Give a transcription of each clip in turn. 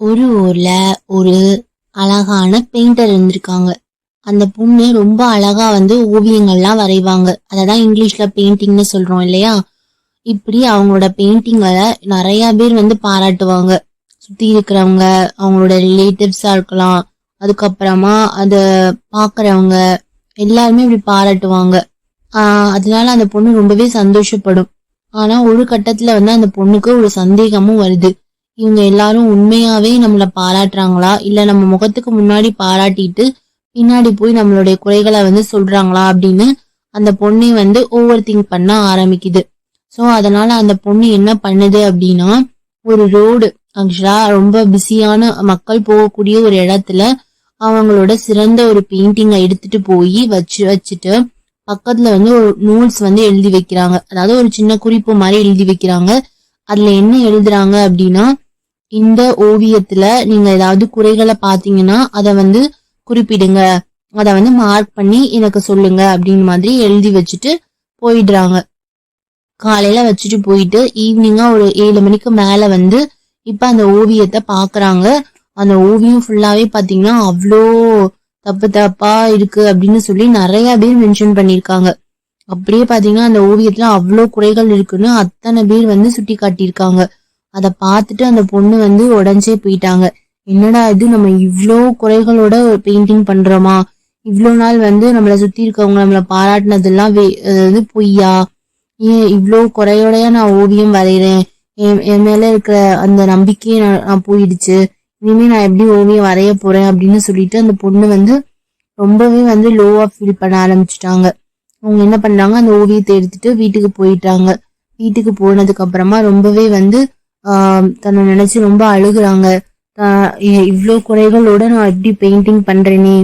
ஒரு ஊர்ல ஒரு அழகான பெயிண்டர் இருந்திருக்காங்க. அந்த பொண்ணு ரொம்ப அழகா வந்து ஓவியங்கள்லாம் வரைவாங்க. அததான் இங்கிலீஷ்ல பெயிண்டிங்னு சொல்றோம் இல்லையா? இப்படி அவங்களோட பெயிண்டிங்களை நிறைய பேர் வந்து பாராட்டுவாங்க. சுத்தி இருக்கிறவங்க அவங்களோட ரிலேட்டிவ்ஸா இருக்கலாம். அதுக்கப்புறமா அத பாக்குறவங்க எல்லாருமே இப்படி பாராட்டுவாங்க. ஆஹ் அதனால அந்த பொண்ணு ரொம்பவே சந்தோஷப்படும். ஆனா ஒரு கட்டத்துல வந்து அந்த பொண்ணுக்கு ஒரு சந்தேகமும் வருது. இவங்க எல்லாரும் உண்மையாவே நம்மள பாராட்டுறாங்களா? இல்ல நம்ம முகத்துக்கு முன்னாடி பாராட்டிட்டு பின்னாடி போய் நம்மளுடைய குறைகளை வந்து சொல்றாங்களா? அப்படின்னு அந்த பொண்ணை வந்து ஓவர் திங்க் பண்ண ஆரம்பிக்குது. சோ அதனால அந்த பொண்ணு என்ன பண்ணுது அப்படின்னா ஒரு ரோடு ஆக்சுவலா ரொம்ப பிஸியான மக்கள் போகக்கூடிய ஒரு இடத்துல அவங்களோட சிறந்த ஒரு பெயிண்டிங்கை எடுத்துட்டு போய் வச்சு வச்சுட்டு பக்கத்துல வந்து ஒரு நூல்ஸ் வந்து எழுதி வைக்கிறாங்க. அதாவது ஒரு சின்ன குறிப்பு மாதிரி எழுதி வைக்கிறாங்க. அதுல என்ன எழுதுறாங்க அப்படின்னா இந்த ஓவியத்துல நீங்க ஏதாவது குறைகளை பாத்தீங்கன்னா அதை வந்து குறிப்பிடுங்க. அதை வந்து மார்க் பண்ணி எனக்கு சொல்லுங்க அப்படின்னு மாதிரி எழுதி வச்சுட்டு போயிடுறாங்க. காலையில வச்சுட்டு போயிட்டு ஈவினிங்கா ஒரு ஏழு மணிக்கு மேல வந்து இப்ப அந்த ஓவியத்தை பாக்குறாங்க. அந்த ஓவியம் ஃபுல்லாவே பாத்தீங்கன்னா அவ்வளோ தப்பு தப்பா இருக்கு அப்படின்னு சொல்லி நிறைய பேர் மென்ஷன் பண்ணிருக்காங்க அப்படியே பாத்தீங்கன்னா அந்த ஓவியத்துல அவ்வளோ குறைகள் இருக்குன்னு அத்தனை பேர் வந்து சுட்டி காட்டியிருக்காங்க அதை பார்த்துட்டு அந்த பொண்ணு வந்து உடஞ்சே போயிட்டாங்க. என்னடா இது? நம்ம இவ்வளோ குறைகளோட பெயிண்டிங் பண்றோமா? இவ்வளோ நாள் வந்து நம்மளை சுத்தி இருக்கவங்க நம்மளை பாராட்டினதெல்லாம் வே- அதாவது பொய்யா? ஏன் இவ்வளோ குறையோடய நான் ஓவியம் வரைகிறேன் என் என் மேல இருக்கிற அந்த நம்பிக்கையே நான் போயிடுச்சு. இனிமே நான் எப்படி ஓவியம் வரைய போறேன் அப்படின்னு சொல்லிட்டு அந்த பொண்ணு வந்து ரொம்பவே வந்து லோவா ஃபீல் பண்ண ஆரம்பிச்சிட்டாங்க. அவங்க என்ன பண்ணாங்க அந்த ஓவியத்தை எடுத்துட்டு வீட்டுக்கு போயிட்டாங்க. வீட்டுக்கு போனதுக்கு அப்புறமா ரொம்பவே வந்து தன்னை நினைச்சு ரொம்ப அழுகுறாங்க. இவ்வளோ குறைகளோட நான் எப்படி பெயிண்டிங் பண்றேனே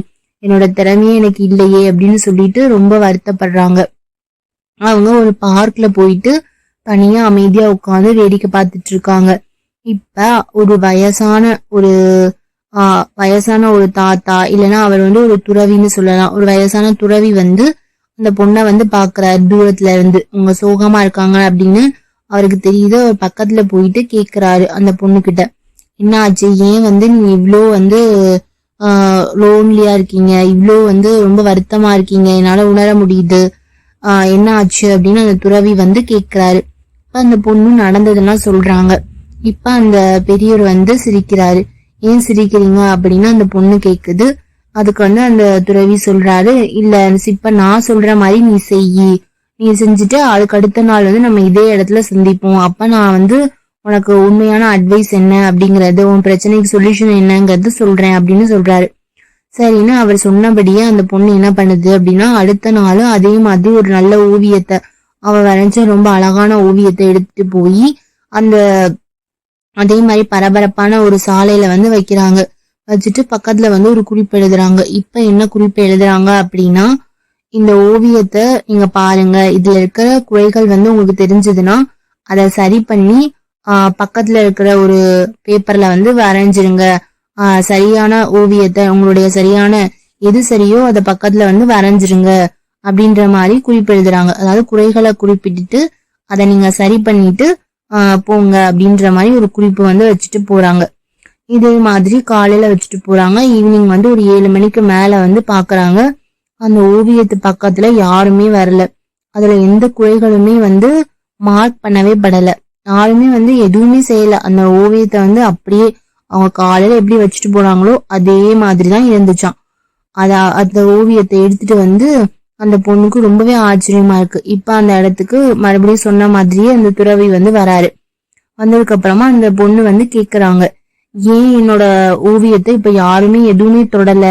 என்னோட திறமையே எனக்கு இல்லையே அப்படின்னு சொல்லிட்டு ரொம்ப வருத்தப்படுறாங்க. அவங்க ஒரு பார்க்ல போயிட்டு தனியா அமைதியா உட்காந்து வேடிக்கை பார்த்துட்டு இருக்காங்க. இப்ப ஒரு வயசான ஒரு வயசான ஒரு தாத்தா இல்லைன்னா அவர் வந்து ஒரு துறவின்னு சொல்லலாம். ஒரு வயசான துறவி வந்து அந்த பொண்ணை வந்து பாக்குறாரு தூரத்துல இருந்து. அவங்க சோகமா இருக்காங்க அப்படின்னு அவருக்கு தெரியுது? அவர் பக்கத்துல போயிட்டு கேக்குறாரு அந்த பொண்ணு கிட்ட என்ன ஆச்சு ஏன் வந்து நீங்க இவ்வளோ வந்து லோன்லியா இருக்கீங்க? இவ்வளோ வந்து ரொம்ப வருத்தமா இருக்கீங்க? என்னால உணர முடியுது. என்ன ஆச்சு அப்படின்னு அந்த துறவி வந்து கேக்குறாரு. இப்ப அந்த பொண்ணு நடந்ததெல்லாம் சொல்றாங்க. இப்ப அந்த பெரியவர் வந்து சிரிக்கிறாரு. ஏன் சிரிக்கிறீங்க? அப்படின்னு அந்த பொண்ணு கேக்குது. அதுக்கு வந்து அந்த துறவி சொல்றாரு இல்ல சிப்ப நான் சொல்ற மாதிரி நீ செய் நீ செஞ்சுட்டு அதுக்கு அடுத்த நாள் வந்து நம்ம இதே இடத்துல சந்திப்போம். அப்ப நான் வந்து உனக்கு உண்மையான அட்வைஸ் என்ன அப்படிங்கறது உன் பிரச்சனைக்கு சொல்யூஷன் என்னங்கிறது சொல்றேன் அப்படின்னு சொல்றாரு. சரின்னு அவர் சொன்னபடியே அந்த பொண்ணு என்ன பண்ணுது அப்படின்னா அடுத்த நாளும் அதே மாதிரி ஒரு நல்ல ஓவியத்தை அவ வரைஞ்ச ரொம்ப அழகான ஓவியத்தை எடுத்துட்டு போய் அந்த அதே மாதிரி பரபரப்பான ஒரு சாலையில வந்து வைக்கிறாங்க. வச்சுட்டு பக்கத்துல வந்து ஒரு குறிப்பு எழுதுறாங்க. இப்ப என்ன குறிப்பு எழுதுறாங்க அப்படின்னா இந்த ஓவியத்தை நீங்க பாருங்க. இதுல இருக்கிற குறைகள் வந்து உங்களுக்கு தெரிஞ்சதுன்னா அதை சரி பண்ணி பக்கத்துல இருக்கிற ஒரு பேப்பர்ல வந்து வரைஞ்சிருங்க. சரியான ஓவியத்தை உங்களுடைய சரியான எது சரியோ அதை பக்கத்துல வந்து வரைஞ்சிருங்க அப்படின்ற மாதிரி குறிப்பெழுதுறாங்க. அதாவது குறைகளை குறிப்பிட்டுட்டு அதை நீங்க சரி பண்ணிட்டு போங்க அப்படின்ற மாதிரி ஒரு குறிப்பு வந்து வச்சுட்டு போறாங்க. இதே மாதிரி காலையில வச்சுட்டு போறாங்க. ஈவினிங் வந்து ஒரு ஏழு மணிக்கு மேல வந்து பாக்குறாங்க. அந்த ஓவியத்து பக்கத்துல யாருமே வரல. அதுல எந்த குறைகளுமே வந்து மார்க் பண்ணவே படல. யாருமே வந்து எதுவுமே செய்யல. அந்த ஓவியத்தை வந்து அப்படியே அவங்க காலையில எப்படி வச்சுட்டு போனாங்களோ அதே மாதிரிதான் இருந்துச்சான் அத அந்த ஓவியத்தை எடுத்துட்டு வந்து அந்த பொண்ணுக்கு ரொம்பவே ஆச்சரியமா இருக்கு. இப்ப அந்த இடத்துக்கு மறுபடியும் சொன்ன மாதிரியே அந்த துறவி வந்து வராரு. வந்ததுக்கு அப்புறமா அந்த பொண்ணு வந்து கேக்குறாங்க ஏன் என்னோட ஓவியத்தை இப்ப யாருமே எதுவுமே தொடல?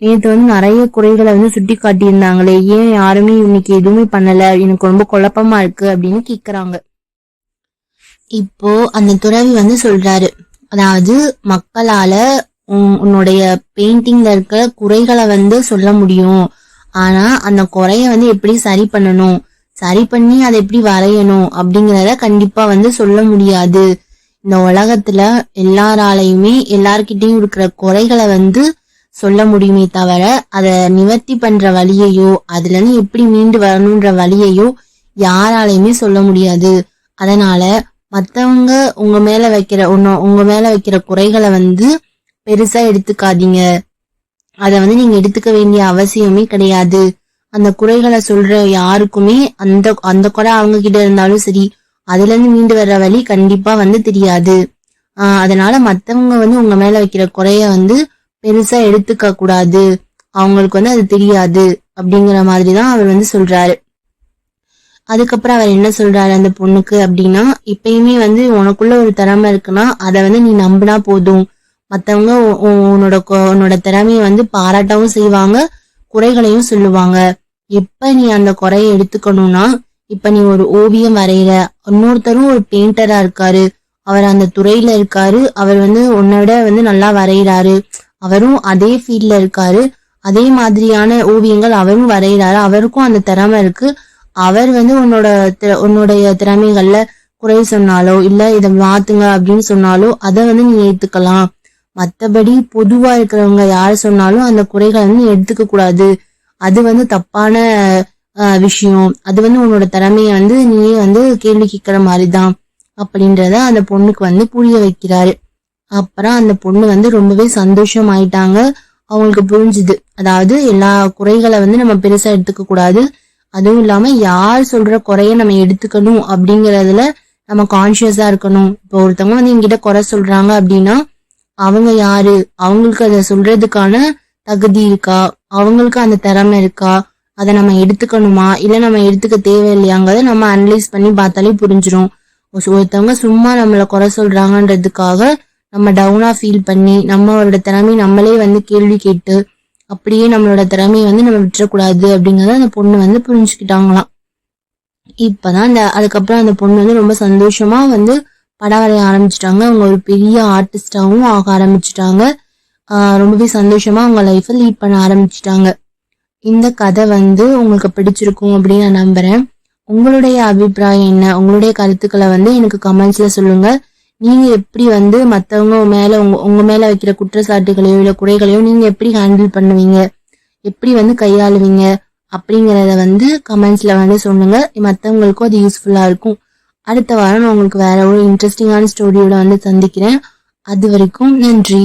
நேற்று வந்து நிறைய குறைகளை வந்து சுட்டி காட்டியிருந்தாங்களே ஏன் யாருமே இன்னைக்கு எதுவுமே பண்ணல எனக்கு ரொம்ப குழப்பமா இருக்கு அப்படின்னு கேக்குறாங்க. இப்போ அந்த துறவி வந்து சொல்றாரு அதாவது மக்களால உன்னுடைய பெயிண்டிங்ல இருக்கிற குறைகளை வந்து சொல்ல முடியும். ஆனா அந்த குறைய வந்து எப்படி சரி பண்ணணும்? சரி பண்ணி அதை எப்படி வரையணும்? அப்படிங்கறத கண்டிப்பா வந்து சொல்ல முடியாது. இந்த உலகத்துல எல்லாராலையுமே எல்லார்கிட்டையும் இருக்கிற குறைகளை வந்து சொல்ல முடியுமே தவிர அதை நிவர்த்தி பண்ற வழியையோ அதுல எப்படி மீண்டு வரணுன்ற வழியையோ யாராலையுமே சொல்ல முடியாது. அதனால மற்றவங்க உங்க மேல வைக்கிற உன்ன உங்க மேல வைக்கிற குறைகளை வந்து பெருசா எடுத்துக்காதீங்க. அதை வந்து நீங்க எடுத்துக்க வேண்டிய அவசியமே கிடையாது. அந்த குறைகளை சொல்ற யாருக்குமே அந்த அந்த குறை அவங்க கிட்ட இருந்தாலும் சரி அதுல இருந்து மீண்டு வர்ற வழி கண்டிப்பா வந்து தெரியாது. அதனால மத்தவங்க வந்து உங்க மேல வைக்கிற குறைய வந்து பெருசா எடுத்துக்க கூடாது. அவங்களுக்கு வந்து அது தெரியாது அப்படிங்கிற மாதிரி தான் அவர் வந்து சொல்றாரு. அதுக்கப்புறம் அவர் என்ன சொல்றாரு அந்த பொண்ணுக்கு அப்படின்னா இப்பயுமே வந்து உனக்குள்ள ஒரு திறமை இருக்குன்னா அதை வந்து நீ நம்பினா போதும். மற்றவங்க உ- உ- உன்னோட உன்னோட திறமைய வந்து பாராட்டவும் செய்வாங்க குறைகளையும் சொல்லுவாங்க. எப்ப நீ அந்த குறைய எடுத்துக்கணும்னா இப்ப நீ ஒரு ஓவியம் வரைகிற இன்னொருத்தரும் ஒரு பெயிண்டரா இருக்காரு அவர் அந்த துறையில இருக்காரு அவர் வந்து உன்னை விட வந்து நல்லா வரைகிறாரு அவரும் அதே ஃபீல்ட்ல இருக்காரு. அதே மாதிரியான ஓவியங்கள் அவரும் வரைகிறாரு. அவருக்கும் அந்த திறமை இருக்கு. அவர் வந்து உன்னோட திற உன்னுடைய திறமைகள்ல குறை சொன்னாலோ இல்ல இதை மாத்துங்க அப்படின்னு சொன்னாலோ அதை வந்து நீ ஏத்துக்கலாம். மத்தபடி பொதுவா இருக்கிறவங்க யார் சொன்னாலும் அந்த குறைகளை வந்து எடுத்துக்க கூடாது. அது வந்து தப்பான விஷயம். அது வந்து உன்னோட திறமைய வந்து நீயே வந்து கேள்வி கேட்கிற மாதிரிதான். அப்படின்றத அந்த பொண்ணுக்கு வந்து புரிய வைக்கிறாரு. அப்புறம் அந்த பொண்ணு வந்து ரொம்பவே சந்தோஷம் ஆயிட்டாங்க அவங்களுக்கு புரிஞ்சுது. அதாவது எல்லா குறைகளை வந்து நம்ம பெருசா எடுத்துக்க கூடாது. அதுவும் இல்லாம யார் சொல்ற குறைய நம்ம எடுத்துக்கணும் அப்படிங்கறதுல நம்ம கான்சியஸா இருக்கணும். இப்போ ஒருத்தவங்க வந்து எங்கிட்ட குறை சொல்றாங்க அப்படின்னா அவங்க யாரு? அவங்களுக்கு அதை சொல்றதுக்கான தகுதி இருக்கா? அவங்களுக்கு அந்த திறமை இருக்கா? அதை நம்ம எடுத்துக்கணுமா? இல்லை நம்ம எடுத்துக்க தேவையில்லையாங்கிறத நம்ம அனலைஸ் பண்ணி பார்த்தாலே புரிஞ்சிடும் ஒருத்தவங்க சும்மா நம்மளை குறை சொல்றாங்கன்றதுக்காக நம்ம டவுனா ஃபீல் பண்ணி நம்மளோட திறமை நம்மளே வந்து கேள்வி கேட்டு அப்படியே நம்மளோட திறமையை வந்து நம்ம விட்டுறக்கூடாது அப்படிங்கறத அந்த பொண்ணு வந்து புரிஞ்சுக்கிட்டாங்களாம். இப்பதான் அந்த அதுக்கப்புறம் அந்த பொண்ணு வந்து ரொம்ப சந்தோஷமா வந்து படம் வரைய ஆரம்பிச்சிட்டாங்க. அவங்க ஒரு பெரிய ஆர்டிஸ்டாகவும் ஆக ஆரம்பிச்சிட்டாங்க. ரொம்பவே சந்தோஷமா அவங்க லைஃப்பை லீட் பண்ண ஆரம்பிச்சிட்டாங்க. இந்த கதை வந்து உங்களுக்கு பிடிச்சிருக்கும் அப்படின்னு நான் நம்புறேன். உங்களுடைய அபிப்பிராயம் என்ன? உங்களுடைய கருத்துக்களை வந்து எனக்கு கமெண்ட்ஸ்ல சொல்லுங்க. நீங்க எப்படி வந்து மத்தவங்க மேல உங்க உங்க மேல வைக்கிற குற்றச்சாட்டுகளையோ இல்ல குறைகளையோ நீங்க எப்படி ஹேண்டில் பண்ணுவீங்க? எப்படி வந்து கையாளுவீங்க? அப்படிங்கறத வந்து கமெண்ட்ஸ்ல வந்து சொல்லுங்க. மத்தவங்களுக்கும் அது யூஸ்ஃபுல்லா இருக்கும். அடுத்த வாரம் நான் உங்களுக்கு வேற ஒரு இன்ட்ரெஸ்டிங்கான ஸ்டோரியோட வந்து சந்திக்கிறேன். அது வரைக்கும் நன்றி.